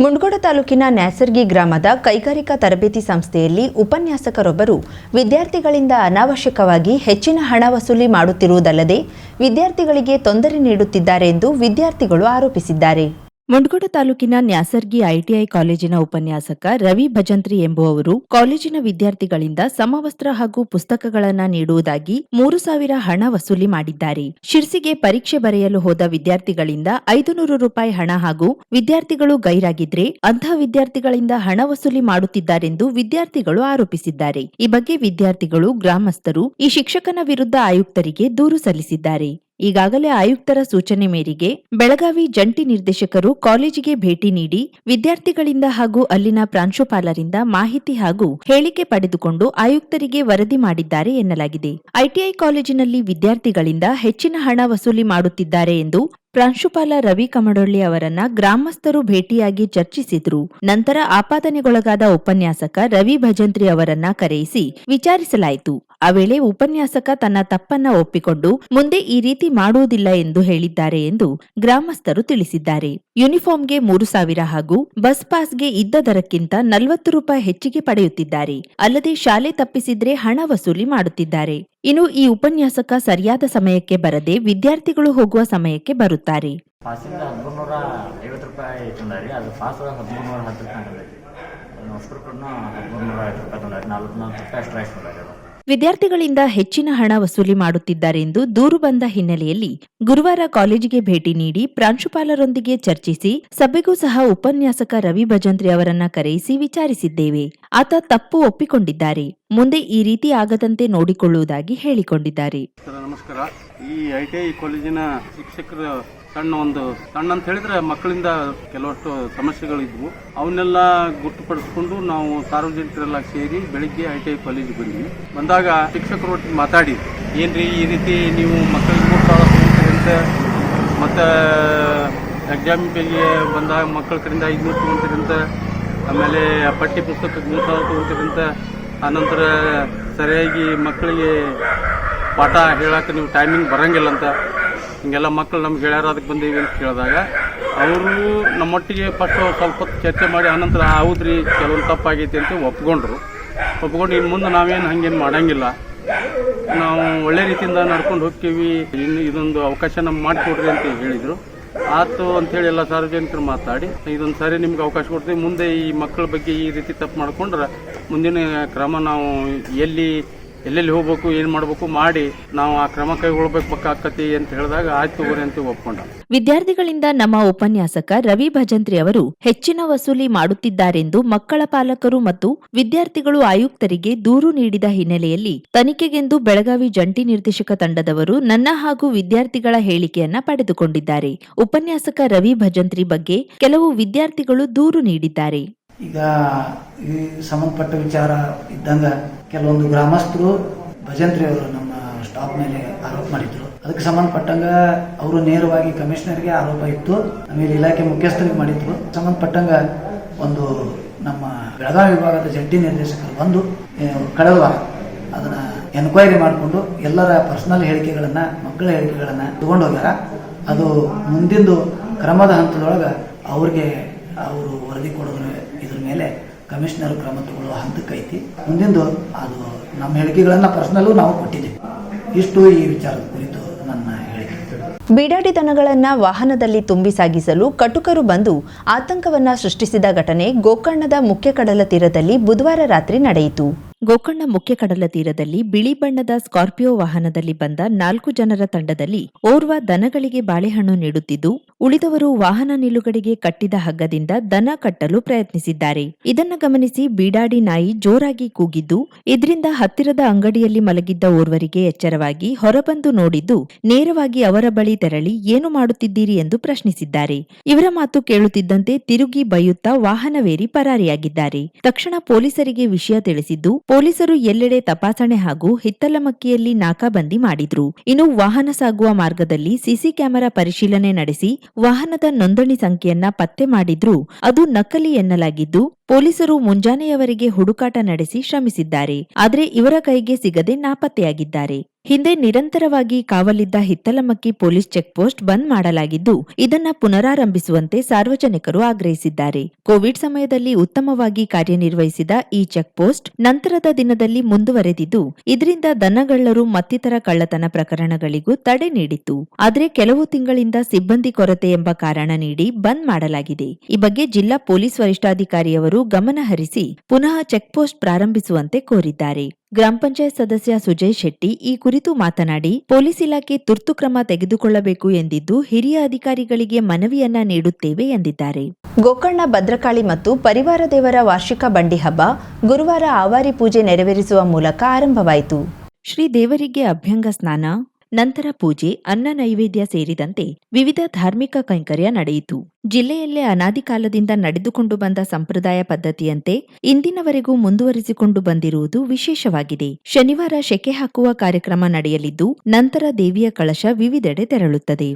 ಮುಂಡಗೋಡ ತಾಲೂಕಿನ ನ್ಯಾಸರ್ಗಿ ಗ್ರಾಮದ ಕೈಗಾರಿಕಾ ತರಬೇತಿ ಸಂಸ್ಥೆಯಲ್ಲಿ ಉಪನ್ಯಾಸಕರೊಬ್ಬರು ವಿದ್ಯಾರ್ಥಿಗಳಿಂದ ಅನಾವಶ್ಯಕವಾಗಿ ಹೆಚ್ಚಿನ ಹಣ ವಸೂಲಿ ಮಾಡುತ್ತಿರುವುದಲ್ಲದೆ ವಿದ್ಯಾರ್ಥಿಗಳಿಗೆ ತೊಂದರೆ ನೀಡುತ್ತಿದ್ದಾರೆ ಎಂದು ವಿದ್ಯಾರ್ಥಿಗಳು ಆರೋಪಿಸಿದ್ದಾರೆ. ಮುಂಡಗೋಡ ತಾಲೂಕಿನ ನ್ಯಾಸರ್ಗಿ ಐಟಿಐ ಕಾಲೇಜಿನ ಉಪನ್ಯಾಸಕ ರವಿ ಭಜಂತ್ರಿ ಎಂಬುವವರು ಕಾಲೇಜಿನ ವಿದ್ಯಾರ್ಥಿಗಳಿಂದ ಸಮವಸ್ತ್ರ ಹಾಗೂ ಪುಸ್ತಕಗಳನ್ನು ನೀಡುವುದಾಗಿ ಮೂರು ಸಾವಿರ ಹಣ ವಸೂಲಿ ಮಾಡಿದ್ದಾರೆ. ಶಿರ್ಸಿಗೆ ಪರೀಕ್ಷೆ ಬರೆಯಲು ಹೋದ ವಿದ್ಯಾರ್ಥಿಗಳಿಂದ ಐದು ನೂರು ರೂಪಾಯಿ ಹಣ ಹಾಗೂ ವಿದ್ಯಾರ್ಥಿಗಳು ಗೈರಾಗಿದ್ರೆ ಅಂಥ ವಿದ್ಯಾರ್ಥಿಗಳಿಂದ ಹಣ ವಸೂಲಿ ಮಾಡುತ್ತಿದ್ದಾರೆಂದು ವಿದ್ಯಾರ್ಥಿಗಳು ಆರೋಪಿಸಿದ್ದಾರೆ. ಈ ಬಗ್ಗೆ ವಿದ್ಯಾರ್ಥಿಗಳು ಗ್ರಾಮಸ್ಥರು, ಈ ಶಿಕ್ಷಕನ ವಿರುದ್ಧ ಆಯುಕ್ತರಿಗೆ ದೂರು ಸಲ್ಲಿಸಿದ್ದಾರೆ. ಈಗಾಗಲೇ ಆಯುಕ್ತರ ಸೂಚನೆ ಮೇರೆಗೆ ಬೆಳಗಾವಿ ಜಂಟಿ ನಿರ್ದೇಶಕರು ಕಾಲೇಜಿಗೆ ಭೇಟಿ ನೀಡಿ ವಿದ್ಯಾರ್ಥಿಗಳಿಂದ ಹಾಗೂ ಅಲ್ಲಿನ ಪ್ರಾಂಶುಪಾಲರಿಂದ ಮಾಹಿತಿ ಹಾಗೂ ಹೇಳಿಕೆ ಪಡೆದುಕೊಂಡು ಆಯುಕ್ತರಿಗೆ ವರದಿ ಮಾಡಿದ್ದಾರೆ ಎನ್ನಲಾಗಿದೆ. ಐಟಿಐ ಕಾಲೇಜಿನಲ್ಲಿ ವಿದ್ಯಾರ್ಥಿಗಳಿಂದ ಹೆಚ್ಚಿನ ಹಣ ವಸೂಲಿ ಮಾಡುತ್ತಿದ್ದಾರೆ ಎಂದು ಪ್ರಾಂಶುಪಾಲ ರವಿ ಕಮಡೊಳ್ಳಿ ಅವರನ್ನ ಗ್ರಾಮಸ್ಥರು ಭೇಟಿಯಾಗಿ ಚರ್ಚಿಸಿದ್ರು. ನಂತರ ಆಪಾದನೆಗೊಳಗಾದ ಉಪನ್ಯಾಸಕ ರವಿ ಭಜಂತ್ರಿ ಅವರನ್ನ ಕರೆಯಿಸಿ ವಿಚಾರಿಸಲಾಯಿತು. ಆ ವೇಳೆ ಉಪನ್ಯಾಸಕ ತನ್ನ ತಪ್ಪನ್ನ ಒಪ್ಪಿಕೊಂಡು ಮುಂದೆ ಈ ರೀತಿ ಮಾಡುವುದಿಲ್ಲ ಎಂದು ಹೇಳಿದ್ದಾರೆ ಎಂದು ಗ್ರಾಮಸ್ಥರು ತಿಳಿಸಿದ್ದಾರೆ. ಯೂನಿಫಾರ್ಮ್ಗೆ ಮೂರು ಸಾವಿರ ಹಾಗೂ ಬಸ್ ಪಾಸ್ಗೆ ಇದ್ದ ದರಕ್ಕಿಂತ ನಲವತ್ತು ರೂಪಾಯಿ ಹೆಚ್ಚಿಗೆ ಪಡೆಯುತ್ತಿದ್ದಾರೆ. ಅಲ್ಲದೆ ಶಾಲೆ ತಪ್ಪಿಸಿದ್ರೆ ಹಣ ವಸೂಲಿ ಮಾಡುತ್ತಿದ್ದಾರೆ. ಇನ್ನು ಈ ಉಪನ್ಯಾಸಕ ಸರಿಯಾದ ಸಮಯಕ್ಕೆ ಬರದೆ ವಿದ್ಯಾರ್ಥಿಗಳು ಹೋಗುವ ಸಮಯಕ್ಕೆ ಬರುತ್ತಾರೆ. ರೂಪಾಯಿ ವಿದ್ಯಾರ್ಥಿಗಳಿಂದ ಹೆಚ್ಚಿನ ಹಣ ವಸೂಲಿ ಮಾಡುತ್ತಿದ್ದಾರೆ ಎಂದು ದೂರು ಬಂದ ಹಿನ್ನೆಲೆಯಲ್ಲಿ ಗುರುವಾರ ಕಾಲೇಜಿಗೆ ಭೇಟಿ ನೀಡಿ ಪ್ರಾಂಶುಪಾಲರೊಂದಿಗೆ ಚರ್ಚಿಸಿ ಸಭೆಗೂ ಸಹ ಉಪನ್ಯಾಸಕ ರವಿ ಭಜಂತ್ರಿ ಅವರನ್ನ ಕರೆಯಿಸಿ ವಿಚಾರಿಸಿದ್ದೇವೆ. ಆತ ತಪ್ಪು ಒಪ್ಪಿಕೊಂಡಿದ್ದಾರೆ. ಮುಂದೆ ಈ ರೀತಿ ಆಗದಂತೆ ನೋಡಿಕೊಳ್ಳುವುದಾಗಿ ಹೇಳಿಕೊಂಡಿದ್ದಾರೆ. ನಮಸ್ಕಾರ. ಈ ಐಟಿಐ ಕಾಲೇಜಿನ ಶಿಕ್ಷಕರ ಸಣ್ಣ ಒಂದು ಸಣ್ಣ ಅಂತ ಹೇಳಿದ್ರೆ ಮಕ್ಕಳಿಂದ ಕೆಲವಷ್ಟು ಸಮಸ್ಯೆಗಳಿದ್ವು. ಅವನ್ನೆಲ್ಲ ಗುರುತುಪಡಿಸ್ಕೊಂಡು ನಾವು ಸಾರ್ವಜನಿಕರೆಲ್ಲ ಸೇರಿ ಬೆಳಿಗ್ಗೆ ಐ ಟಿ ಐ ಕಾಲೇಜಿಗೆ ಬಂದ್ವಿ. ಬಂದಾಗ ಶಿಕ್ಷಕರೊಟ್ಟಿಗೆ ಮಾತಾಡಿ, ಏನ್ರಿ ಈ ರೀತಿ ನೀವು ಮಕ್ಕಳಿಗೆ ಅಂತ. ಮತ್ತು ಎಕ್ಸಾಮಿಗೆ ಬಂದಾಗ ಮಕ್ಕಳ ಕಡೆಯಿಂದ ಐದುನೂರು ತಗೊಂತೀರಿ ಅಂತ. ಆಮೇಲೆ ಪಠ್ಯ ಪುಸ್ತಕಕ್ಕೆ ಮೂರು ಸಾವಿರ ಅಂತ. ಆನಂತರ ಸರಿಯಾಗಿ ಮಕ್ಕಳಿಗೆ ಪಾಠ ಹೇಳಕ್ಕೆ ನೀವು ಟೈಮಿಂಗ್ ಬರಂಗಿಲ್ಲ ಅಂತ. ಹಿಂಗೆಲ್ಲ ಮಕ್ಕಳು ನಮ್ಗೆ ಗೆಳೆಯರು ಅದಕ್ಕೆ ಬಂದೀವಿ ಅಂತ ಕೇಳಿದಾಗ ಅವರು ನಮ್ಮೊಟ್ಟಿಗೆ ಫಸ್ಟ್ ಸ್ವಲ್ಪ ಹೊತ್ತು ಚರ್ಚೆ ಮಾಡಿ, ಆನಂತರ ಹೌದ್ರಿ ಕೆಲವೊಂದು ತಪ್ಪಾಗೈತಿ ಅಂತ ಒಪ್ಕೊಂಡ್ರು. ಒಪ್ಕೊಂಡು ಇನ್ನು ಮುಂದೆ ನಾವೇನು ಹಂಗೇನು ಮಾಡೋಂಗಿಲ್ಲ. ನಾವು ಒಳ್ಳೆ ರೀತಿಯಿಂದ ನಡ್ಕೊಂಡು ಹೋಗ್ತೀವಿ. ಇನ್ನು ಇದೊಂದು ಅವಕಾಶ ನಮ್ಗೆ ಮಾಡಿಕೊಡ್ರಿ ಅಂತ ಹೇಳಿದರು. ಆತು ಅಂಥೇಳಿ ಎಲ್ಲ ಸಾರ್ವಜನಿಕರು ಮಾತಾಡಿ, ಇದೊಂದು ಸಾರಿ ನಿಮ್ಗೆ ಅವಕಾಶ ಕೊಡ್ತೀವಿ. ಮುಂದೆ ಈ ಮಕ್ಕಳ ಬಗ್ಗೆ ಈ ರೀತಿ ತಪ್ಪು ಮಾಡ್ಕೊಂಡ್ರೆ ಮುಂದಿನ ಕ್ರಮ ನಾವು ಎಲ್ಲಿ ಎಲ್ಲೆಲ್ಲಿ ಹೋಗ್ಬೇಕು, ಏನು ಮಾಡಬೇಕು ಮಾಡಿ ನಾವು ಆ ಕ್ರಮ ಕೈಗೊಳ್ಬೇಕಾಕತಿ ಅಂತ ಹೇಳಿದಾಗ ಆಯ್ತು ತಗೋರಿ ಅಂತ ಒಪ್ಕೊಂಡ. ವಿದ್ಯಾರ್ಥಿಗಳಿಂದ ನಮ್ಮ ಉಪನ್ಯಾಸಕ ರವಿ ಭಜಂತ್ರಿ ಅವರು ಹೆಚ್ಚಿನ ವಸೂಲಿ ಮಾಡುತ್ತಿದ್ದಾರೆಂದು ಮಕ್ಕಳ ಪಾಲಕರು ಮತ್ತು ವಿದ್ಯಾರ್ಥಿಗಳು ಆಯುಕ್ತರಿಗೆ ದೂರು ನೀಡಿದ ಹಿನ್ನೆಲೆಯಲ್ಲಿ ತನಿಖೆಗೆಂದು ಬೆಳಗಾವಿ ಜಂಟಿ ನಿರ್ದೇಶಕ ತಂಡದವರು ನನ್ನ ಹಾಗೂ ವಿದ್ಯಾರ್ಥಿಗಳ ಹೇಳಿಕೆಯನ್ನ ಪಡೆದುಕೊಂಡಿದ್ದಾರೆ. ಉಪನ್ಯಾಸಕ ರವಿ ಭಜಂತ್ರಿ ಬಗ್ಗೆ ಕೆಲವು ವಿದ್ಯಾರ್ಥಿಗಳು ದೂರು ನೀಡಿದ್ದಾರೆ. ಈಗ ಈ ಸಂಬಂಧಪಟ್ಟ ವಿಚಾರ ಇದ್ದಂಗ ಕೆಲವೊಂದು ಗ್ರಾಮಸ್ಥರು ಭಜಂತ್ರಿ ಅವರು ನಮ್ಮ ಸ್ಟಾಪ್ ಮೇಲೆ ಆರೋಪ ಮಾಡಿದ್ರು. ಅದಕ್ಕೆ ಸಂಬಂಧಪಟ್ಟಂಗ ಅವರು ನೇರವಾಗಿ ಕಮಿಷನರ್ಗೆ ಆರೋಪ ಇತ್ತು. ಆಮೇಲೆ ಇಲಾಖೆ ಮುಖ್ಯಸ್ಥರಿಗೆ ಮಾಡಿದ್ರು. ಸಂಬಂಧಪಟ್ಟಂಗ ಒಂದು ನಮ್ಮ ಬೆಳಗಾವಿ ವಿಭಾಗದ ಜಂಟಿ ನಿರ್ದೇಶಕರು ಬಂದು ಕಳೆದ ವಾರ ಅದನ್ನ ಎನ್ಕ್ವೈರಿ ಮಾಡಿಕೊಂಡು ಎಲ್ಲರ ಪರ್ಸನಲ್ ಹೇಳಿಕೆಗಳನ್ನ, ಮಕ್ಕಳ ಹೇಳಿಕೆಗಳನ್ನ ತಗೊಂಡು ಹೋಗ್ಯಾರ. ಅದು ಮುಂದಿಂದು ಕ್ರಮದ ಹಂತದೊಳಗೆ ಅವ್ರಿಗೆ ಅವರು ವರದಿ ಕೊಡೋದ್ರ ಇದ್ರ ಮೇಲೆ ಕಮಿಷನರ್ ಕ್ರಮ ತಗೊಳ್ಳುವ ಹಂತಕ್ಕೈತಿ ಮುಂದಿಂದು ಅದು ನಮ್ಮ ಹೇಳಿಕೆಗಳನ್ನ ಪರ್ಸನಲ್ ನಾವು ಕೊಟ್ಟಿದ್ದೀವಿ. ಇಷ್ಟು ಈ ವಿಚಾರದ ಕುರಿತು ನನ್ನ ಹೇಳಿಕೆ. ಬೀಡಾಡಿ ದನಗಳನ್ನ ವಾಹನದಲ್ಲಿ ತುಂಬಿ ಸಾಗಿಸಲು ಕಟುಕರು ಬಂದು ಆತಂಕವನ್ನ ಸೃಷ್ಟಿಸಿದ ಘಟನೆ ಗೋಕರ್ಣದ ಮುಖ್ಯ ಕಡಲ ತೀರದಲ್ಲಿ ಬುಧವಾರ ರಾತ್ರಿ ನಡೆಯಿತು. ಗೋಕರ್ಣ ಮುಖ್ಯ ಕಡಲ ತೀರದಲ್ಲಿ ಬಿಳಿ ಬಣ್ಣದ ಸ್ಕಾರ್ಪಿಯೋ ವಾಹನದಲ್ಲಿ ಬಂದ ನಾಲ್ಕು ಜನರ ತಂಡದಲ್ಲಿ ಓರ್ವ ದನಗಳಿಗೆ ಬಾಳೆಹಣ್ಣು ನೀಡುತ್ತಿದ್ದು, ಉಳಿದವರು ವಾಹನ ನಿಲುಗಡೆಗೆ ಕಟ್ಟಿದ ಹಗ್ಗದಿಂದ ದನ ಕಟ್ಟಲು ಪ್ರಯತ್ನಿಸಿದ್ದಾರೆ. ಇದನ್ನು ಗಮನಿಸಿ ಬೀಡಾಡಿ ನಾಯಿ ಜೋರಾಗಿ ಕೂಗಿದ್ದು, ಇದರಿಂದ ಹತ್ತಿರದ ಅಂಗಡಿಯಲ್ಲಿ ಮಲಗಿದ್ದ ಓರ್ವರಿಗೆ ಎಚ್ಚರವಾಗಿ ಹೊರಬಂದು ನೋಡಿದ್ದು, ನೇರವಾಗಿ ಅವರ ಬಳಿ ತೆರಳಿ ಏನು ಮಾಡುತ್ತಿದ್ದೀರಿ ಎಂದು ಪ್ರಶ್ನಿಸಿದ್ದಾರೆ. ಇವರ ಮಾತು ಕೇಳುತ್ತಿದ್ದಂತೆ ತಿರುಗಿ ಬೈಯುತ್ತಾ ವಾಹನವೇರಿ ಪರಾರಿಯಾಗಿದ್ದಾರೆ. ತಕ್ಷಣ ಪೊಲೀಸರಿಗೆ ವಿಷಯ ತಿಳಿಸಿದ್ದು ಪೊಲೀಸರು ಎಲ್ಲೆಡೆ ತಪಾಸಣೆ ಹಾಗೂ ಹಿತ್ತಲಮಕ್ಕಿಯಲ್ಲಿ ನಾಕಾಬಂದಿ ಮಾಡಿದ್ರು. ಇನ್ನು ವಾಹನ ಸಾಗುವ ಮಾರ್ಗದಲ್ಲಿ ಸಿಸಿ ಕ್ಯಾಮೆರಾ ಪರಿಶೀಲನೆ ನಡೆಸಿ ವಾಹನದ ನೋಂದಣಿ ಸಂಖ್ಯೆಯನ್ನ ಪತ್ತೆ ಮಾಡಿದ್ರೂ. ಅದು ನಕಲಿ ಎನ್ನಲಾಗಿದ್ದು, ಪೊಲೀಸರು ಮುಂಜಾನೆಯವರೆಗೆ ಹುಡುಕಾಟ ನಡೆಸಿ ಶ್ರಮಿಸಿದ್ದಾರೆ. ಆದರೆ ಇವರ ಕೈಗೆ ಸಿಗದೆ ನಾಪತ್ತೆಯಾಗಿದ್ದಾರೆ. ಹಿಂದೆ ನಿರಂತರವಾಗಿ ಕಾವಲಿದ್ದ ಹಿತ್ತಲಮಕ್ಕಿ ಪೊಲೀಸ್ ಚೆಕ್ಪೋಸ್ಟ್ ಬಂದ್ ಮಾಡಲಾಗಿದ್ದು, ಇದನ್ನ ಪುನರಾರಂಭಿಸುವಂತೆ ಸಾರ್ವಜನಿಕರು ಆಗ್ರಹಿಸಿದ್ದಾರೆ. ಕೋವಿಡ್ ಸಮಯದಲ್ಲಿ ಉತ್ತಮವಾಗಿ ಕಾರ್ಯನಿರ್ವಹಿಸಿದ ಈ ಚೆಕ್ಪೋಸ್ಟ್ ನಂತರದ ದಿನದಲ್ಲಿ ಮುಂದುವರೆದಿದ್ದು, ಇದರಿಂದ ದನಗಳ್ಳರು ಮತ್ತಿತರ ಕಳ್ಳತನ ಪ್ರಕರಣಗಳಿಗೂ ತಡೆ ನೀಡಿತ್ತು. ಆದರೆ ಕೆಲವು ತಿಂಗಳಿಂದ ಸಿಬ್ಬಂದಿ ಕೊರತೆ ಎಂಬ ಕಾರಣ ನೀಡಿ ಬಂದ್ ಮಾಡಲಾಗಿದೆ. ಈ ಬಗ್ಗೆ ಜಿಲ್ಲಾ ಪೊಲೀಸ್ ವರಿಷ್ಠಾಧಿಕಾರಿಯವರು ಗಮನಹರಿಸಿ ಪುನಃ ಚೆಕ್ಪೋಸ್ಟ್ ಪ್ರಾರಂಭಿಸುವಂತೆ ಕೋರಿದ್ದಾರೆ. ಗ್ರಾಮ ಪಂಚಾಯತ್ ಸದಸ್ಯ ಸುಜಯ್ ಶೆಟ್ಟಿ ಈ ಕುರಿತು ಮಾತನಾಡಿ ಪೊಲೀಸ್ ಇಲಾಖೆ ತುರ್ತು ಕ್ರಮ ತೆಗೆದುಕೊಳ್ಳಬೇಕು ಎಂದಿದ್ದು ಹಿರಿಯ ಅಧಿಕಾರಿಗಳಿಗೆ ಮನವಿಯನ್ನ ನೀಡುತ್ತೇವೆ ಎಂದಿದ್ದಾರೆ. ಗೋಕರ್ಣ ಭದ್ರಕಾಳಿ ಮತ್ತು ಪರಿವಾರ ದೇವರ ವಾರ್ಷಿಕ ಬಂಡಿ ಹಬ್ಬ ಗುರುವಾರ ಆವಾರಿ ಪೂಜೆ ನೆರವೇರಿಸುವ ಮೂಲಕ ಆರಂಭವಾಯಿತು. ಶ್ರೀ ದೇವರಿಗೆ ಅಭ್ಯಂಗ ಸ್ನಾನ ನಂತರ ಪೂಜೆ, ಅನ್ನ ನೈವೇದ್ಯ ಸೇರಿದಂತೆ ವಿವಿಧ ಧಾರ್ಮಿಕ ಕೈಂಕರ್ಯ ನಡೆಯಿತು. ಜಿಲ್ಲೆಯಲ್ಲೇ ಅನಾದಿ ಕಾಲದಿಂದ ನಡೆದುಕೊಂಡು ಬಂದ ಸಂಪ್ರದಾಯ ಪದ್ಧತಿಯಂತೆ ಇಂದಿನವರೆಗೂ ಮುಂದುವರಿಸಿಕೊಂಡು ಬಂದಿರುವುದು ವಿಶೇಷವಾಗಿದೆ. ಶನಿವಾರ ಶೆಕೆ ಹಾಕುವ ಕಾರ್ಯಕ್ರಮ ನಡೆಯಲಿದ್ದು, ನಂತರ ದೇವಿಯ ಕಳಶ ವಿವಿಧೆಡೆ ತೆರಳುತ್ತದೆ.